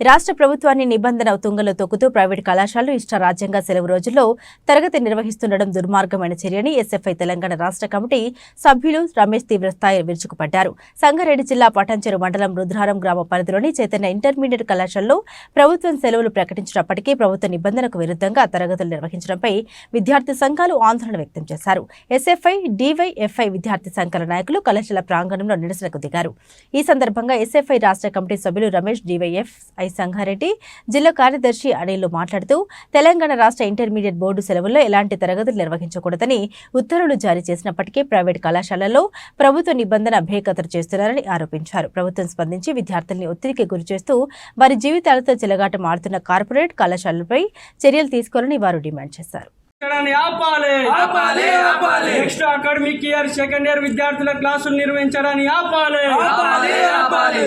రాష్ట్ర ప్రభుత్వాన్ని నిబంధన తుంగలో తొక్కుతూ ప్రైవేట్ కళాశాలలు ఇష్టరాజ్యాంగ సెలవు రోజుల్లో తరగతి నిర్వహిస్తుండడం దుర్మార్గమైన చర్యని ఎస్ఎఫ్ఐ తెలంగాణ రాష్ట్ర కమిటీ సభ్యులు రమేష్ తీవ్రస్థాయి విరుచుకుపడ్డారు. సంగారెడ్డి జిల్లా పటాంచెరు మండలం రుద్రారం గ్రామ పరిధిలోని చైతన్య ఇంటర్మీడియట్ కళాశాలలో ప్రభుత్వం సెలవులు ప్రకటించినప్పటికీ ప్రభుత్వ నిబంధనకు విరుద్ధంగా తరగతులు నిర్వహించడంపై విద్యార్థి సంఘాలు ఆందోళన వ్యక్తం చేశారు. ఎస్ఎఫ్ఐ డివైఎఫ్ఐ విద్యార్థి సంఘాల నాయకులు కళాశాల ప్రాంగణంలో నిరసనకు దిగారు. ఈ సందర్భంగా ఎస్ఎఫ్ఐ రాష్ట్ర కమిటీ సభ్యులు రమేష్ డివైఎఫ్ ఐ సంగారెడ్డి జిల్లా కార్యదర్శి అనిల్ మాట్లాడుతూ తెలంగాణ రాష్ట్ర ఇంటర్మీడియట్ బోర్డు సెలవుల్లో ఎలాంటి తరగతులు నిర్వహించకూడదని ఉత్తర్వులు జారీ చేసినప్పటికీ ప్రైవేట్ కళాశాలల్లో ప్రభుత్వ నిబంధన భేఖతరు చేస్తున్నారని ఆరోపించారు. ప్రభుత్వం స్పందించి విద్యార్థుల్ని ఒత్తిడికి గురిచేస్తూ వారి జీవితాలతో చెలగాటం ఆడుతున్న కార్పొరేట్ కళాశాలలపై చర్యలు తీసుకోవాలని వారు డిమాండ్ చేశారు. నిర్వహించడాన్ని ఆపాలి. ఆపాలి ఆపాలి. Next academic year second year విద్యార్థుల క్లాసులు నిర్వహించడాన్ని ఆపాలి. ఆపాలి ఆపాలి.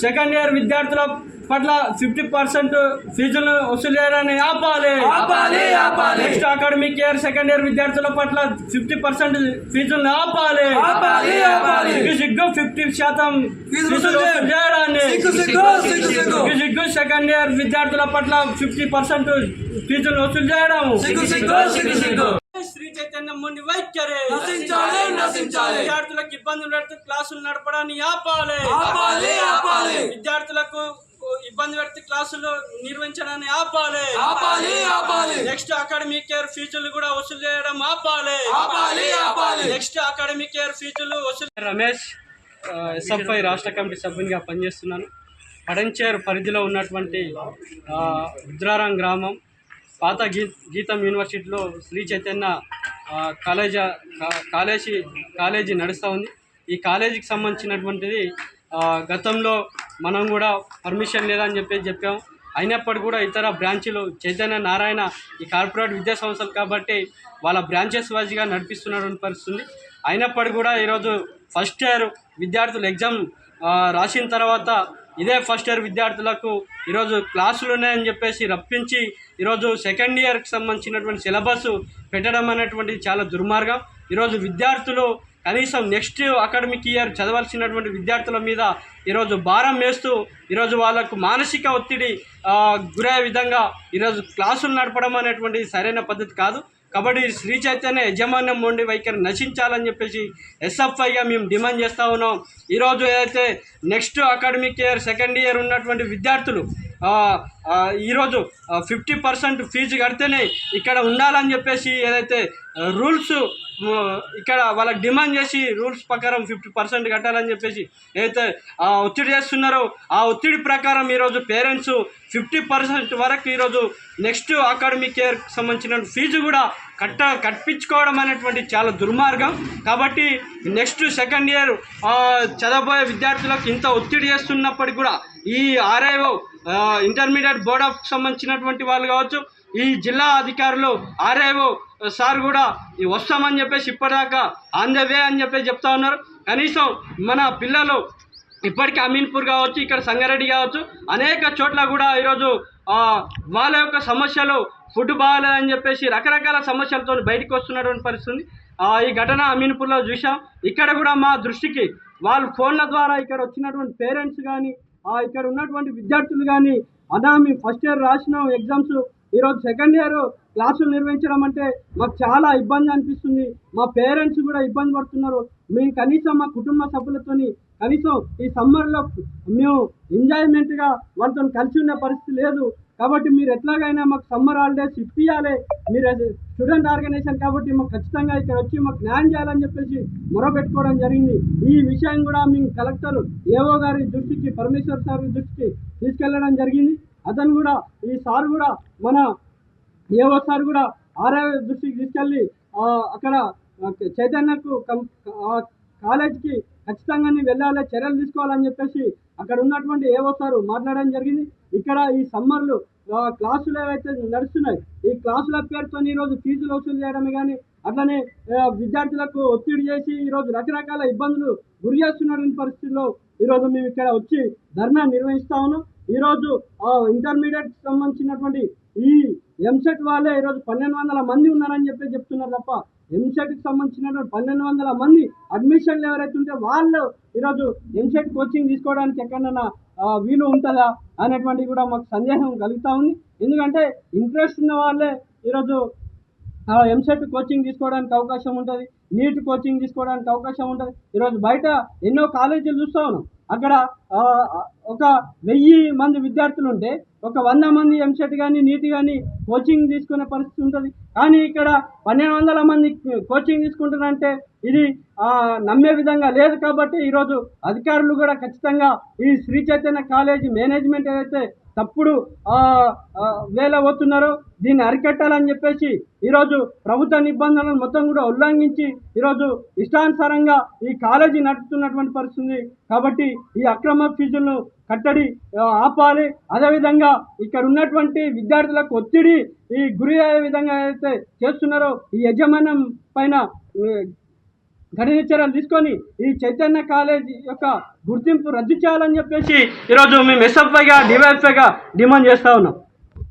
సెకండ్ ఇయర్ విద్యార్థుల పట్ల ఫిఫ్టీ పర్సెంట్ ఫీజులు వసూలు చేయడాన్ని ఆపాలి. ఆపాలి ఆపాలి. Next academic year second year విద్యార్థుల పట్ల ఫిఫ్టీ పర్సెంట్ ఫీజులను ఆపాలి. ఆపాలి ఆపాలి. సిగ్గు సిగ్గు ఫిఫ్టీ శాతం ఫీజులు ఫీజులు చేయడాన్ని సిగ్గు సెకండ్ ఇయర్ విద్యార్థుల పట్ల ఫిఫ్టీ పర్సెంట్ ఫీజులు వసూలు చేయడం సిగ్గు సిగ్గు సిగ్గు సిగ్గు శ్రీ చైతన్యం ముందు వైఖరి. నశించాలి నశించాలి. విద్యార్థులకు ఇబ్బందులు పెడుతూ క్లాసులు నడపడాన్ని ఆపాలి. ఆపాలి ఆపాలి. విద్యార్థులకు ఇబ్బంది పెడితే క్లాసులు నిర్వహించడాన్ని ఆపాలి. ఆపాలి ఆపాలి. నెక్స్ట్ అకాడమిక్ ఇయర్ ఫీజులు కూడా వసూలు చేయడం ఆపాలి. ఆపాలి ఆపాలి. నెక్స్ట్ అకాడమిక్ ఇయర్ ఫీజులు వసూలు రమేష్ ఎస్ఎఫ్ఐ రాష్ట్ర కమిటీ సభ్యునిగా పనిచేస్తున్నాను. పడంచేరు పరిధిలో ఉన్నటువంటి ఆ, రుద్రారం గ్రామం పాత గీ గీతం యూనివర్సిటీలో శ్రీ చైతన్య ఆ, కాలేజీ కాలేజీ కాలేజీ నడుస్తూ ఉంది. ఈ కాలేజీకి సంబంధించినటువంటిది ఆ, గతంలో మనం కూడా పర్మిషన్ లేదని చెప్పేసి చెప్పాం. అయినప్పటికీ కూడా ఇతర బ్రాంచీలు చైతన్య నారాయణ ఈ కార్పొరేట్ విద్యా సంస్థలు కాబట్టి వాళ్ళ బ్రాంచెస్ వైజ్గా నడిపిస్తున్నటువంటి పరిస్థితుంది. అయినప్పటికీ కూడా ఈరోజు ఫస్ట్ ఇయర్ విద్యార్థులు ఎగ్జామ్ రాసిన తర్వాత ఇదే ఫస్ట్ ఇయర్ విద్యార్థులకు ఈరోజు క్లాసులు ఉన్నాయని చెప్పేసి రప్పించి ఈరోజు సెకండ్ ఇయర్కి సంబంధించినటువంటి సిలబస్ పెట్టడం అనేటువంటిది చాలా దుర్మార్గం. ఈరోజు విద్యార్థులు కనీసం నెక్స్ట్ అకాడమిక్ ఇయర్ చదవాల్సినటువంటి విద్యార్థుల మీద ఈరోజు భారం వేస్తూ ఈరోజు వాళ్ళకు మానసిక ఒత్తిడి గురయ్యే విధంగా ఈరోజు క్లాసులు నడపడం అనేటువంటి సరైన పద్ధతి కాదు. కాబట్టి శ్రీ చైతన్య యజమాన్యం ఉండి వైఖరి నశించాలని చెప్పేసి ఎస్ఎఫ్ఐగా మేము డిమాండ్ చేస్తూ ఉన్నాం. ఈరోజు ఏదైతే next academic year second year ఉన్నటువంటి విద్యార్థులు ఈరోజు ఫిఫ్టీ పర్సెంట్ ఫీజు కడితేనే ఇక్కడ ఉండాలని చెప్పేసి ఏదైతే రూల్స్ ఇక్కడ వాళ్ళ డిమాండ్ చేసి రూల్స్ ప్రకారం ఫిఫ్టీ పర్సెంట్ కట్టాలని చెప్పేసి ఏదైతే ఆ, ఒత్తిడి చేస్తున్నారో ఆ ఒత్తిడి ప్రకారం ఈరోజు పేరెంట్స్ ఫిఫ్టీ పర్సెంట్ వరకు ఈరోజు నెక్స్ట్ అకాడమిక్ ఇయర్కి సంబంధించిన ఫీజు కూడా కట్ట కట్టించుకోవడం అనేటువంటి చాలా దుర్మార్గం. కాబట్టి నెక్స్ట్ సెకండ్ ఇయర్ చదవబోయే విద్యార్థులకు ఇంత ఒత్తిడి చేస్తున్నప్పటికీ కూడా ఈ ఆర్ఐఓ ఇంటర్మీడియట్ బోర్డ్ ఆఫ్ సంబంధించినటువంటి వాళ్ళు కావచ్చు ఈ జిల్లా అధికారులు ఆర్ఐఓ సార్ కూడా వస్తామని చెప్పేసి ఇప్పటిదాకా ఆన్ ద వే అని చెప్పేసి చెప్తా ఉన్నారు. కనీసం మన పిల్లలు ఇప్పటికీ అమీన్పూర్ కావచ్చు ఇక్కడ సంగారెడ్డి కావచ్చు అనేక చోట్ల కూడా ఈరోజు వాళ్ళ యొక్క సమస్యలు ఫుడ్ బాగాలేదని చెప్పేసి రకరకాల సమస్యలతో బయటకు వస్తున్నటువంటి పరిస్థితి ఈ ఘటన అమీన్పూర్లో చూసాం ఇక్కడ కూడా మా దృష్టికి వాళ్ళు ఫోన్ల ద్వారా ఇక్కడ వచ్చినటువంటి పేరెంట్స్ కానీ ఇక్కడ ఉన్నటువంటి విద్యార్థులు కానీ అన్నా మేము ఫస్ట్ ఇయర్ రాసినాం ఎగ్జామ్స్ ఈరోజు సెకండ్ ఇయర్ క్లాసులు నిర్వహించడం అంటే మాకు చాలా ఇబ్బంది అనిపిస్తుంది. మా పేరెంట్స్ కూడా ఇబ్బంది పడుతున్నారు. మేము కనీసం మా కుటుంబ సభ్యులతోని కనీసం ఈ సమ్మర్లో మేము ఎంజాయ్మెంట్గా వాళ్ళతో కలిసి ఉన్న పరిస్థితి లేదు. కాబట్టి మీరు ఎట్లాగైనా మాకు సమ్మర్ హాలిడేస్ ఇప్పియాలి. మీరు స్టూడెంట్ ఆర్గనైజేషన్ కాబట్టి మాకు ఖచ్చితంగా ఇక్కడ వచ్చి మాకు న్యాయం చేయాలని చెప్పేసి మొరపెట్టుకోవడం జరిగింది. ఈ విషయం కూడా మేము కలెక్టర్ ఏవో గారి దృష్టికి పరమేశ్వర్ సార్ దృష్టికి తీసుకెళ్ళడం జరిగింది. అతను కూడా ఈ సార్ కూడా మన ఏవో సార్ కూడా ఆర్ఐ దృష్టికి తీసుకెళ్ళి అక్కడ చైతన్యకు కాలేజీకి ఖచ్చితంగా నేను వెళ్ళాలి చర్యలు తీసుకోవాలని చెప్పేసి అక్కడ ఉన్నటువంటి ఏవో సార్ మాట్లాడడం జరిగింది. ఇక్కడ ఈ సమ్మర్లు క్లాసులు ఏవైతే నడుస్తున్నాయి ఈ క్లాసుల పేరుతో ఈరోజు ఫీజులు వసూలు చేయడమే కానీ అట్లనే విద్యార్థులకు ఒత్తిడి చేసి ఈరోజు రకరకాల ఇబ్బందులు గురి చేస్తున్నటువంటి పరిస్థితుల్లో ఈరోజు మేము ఇక్కడ వచ్చి ధర్నా నిర్వహిస్తా ఉన్నాం. ఈరోజు ఇంటర్మీడియట్ సంబంధించినటువంటి ఈ ఎంసెట్ వాళ్ళే ఈరోజు పన్నెండు వందల మంది ఉన్నారని చెప్పి చెప్తున్నారు తప్ప ఎంసెట్కి సంబంధించినటువంటి పన్నెండు వందల మంది అడ్మిషన్లు ఎవరైతే ఉంటే వాళ్ళు ఈరోజు ఎంసెట్ కోచింగ్ తీసుకోవడానికి ఎక్కడన్నా వీలు ఉంటుందా అనేటువంటిది కూడా మాకు సందేహం కలుగుతూ ఉంది. ఎందుకంటే ఇంట్రెస్ట్ ఉన్న వాళ్ళే ఈరోజు ఎంసెట్ కోచింగ్ తీసుకోవడానికి అవకాశం ఉంటుంది నీట్ కోచింగ్ తీసుకోవడానికి అవకాశం ఉంటుంది. ఈరోజు బయట ఎన్నో కాలేజీలు చూస్తూ ఉన్నాం. అక్కడ ఒక వెయ్యి మంది విద్యార్థులు ఉంటే ఒక వంద మంది ఎంసెట్ కానీ నీట్ కానీ కోచింగ్ తీసుకునే పరిస్థితి ఉంటుంది. కానీ ఇక్కడ పన్నెండు వందల మంది కోచింగ్ తీసుకుంటున్నారంటే ఇది నమ్మే విధంగా లేదు కాబట్టి ఈరోజు అధికారులు కూడా ఖచ్చితంగా ఈ శ్రీ చైతన్య కాలేజీ మేనేజ్మెంట్ ఏదైతే తప్పుడు వేల పోతున్నారో దీన్ని అరికట్టాలని చెప్పేసి ఈరోజు ప్రభుత్వ నిబంధనలను మొత్తం కూడా ఉల్లంఘించి ఈరోజు ఇష్టానుసారంగా ఈ కాలేజీ నడుపుతున్నటువంటి పరిస్థితి ఉంది. కాబట్టి ఈ అక్రమ ఫీజులను కట్టడి ఆపాలి. అదేవిధంగా ఇక్కడ ఉన్నటువంటి విద్యార్థులకు ఒత్తిడి ఈ గురి అయ్యే విధంగా అయితే చేస్తున్నారో ఈ యజమాన్యం పైన కఠిన చర్యలు తీసుకొని ఈ చైతన్య కాలేజ్ యొక్క గుర్తింపు రద్దు చేయాలని చెప్పేసి ఈరోజు మేము ఎస్ఎఫ్ఐగా డివైఎఫ్ఐగా డిమాండ్ చేస్తూ ఉన్నాం.